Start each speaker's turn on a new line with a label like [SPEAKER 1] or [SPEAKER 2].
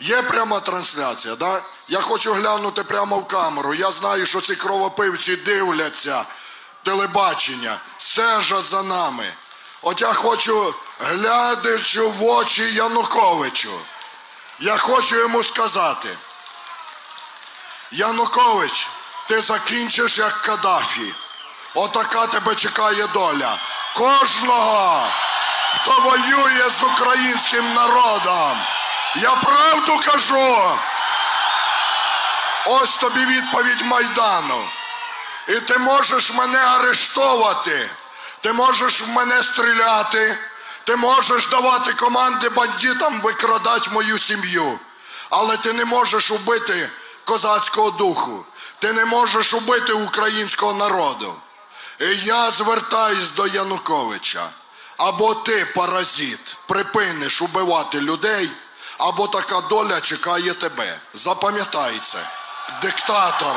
[SPEAKER 1] Є пряма трансляція, да? Я хочу глянути прямо в камеру. Я знаю, що ці кровопивці дивляться телебачення, стежать за нами. От я хочу, глядячи в очі Януковичу, я хочу йому сказати. Янукович, ти закінчиш як Каддафі. Отака тебе чекає доля. Кожного, хто воює з українським народом. Я правду кажу. Ось тобі відповідь Майдану. І ти можеш мене арештовувати, ти можеш в мене стріляти, ти можеш давати команди бандитам викрадати мою сім'ю. Але ти не можеш убити козацького духу, ти не можеш убити українського народу. І я звертаюсь до Януковича. Або ти, паразит, припиниш убивати людей, або така доля чекає тебе. Запам'ятай це. Диктатор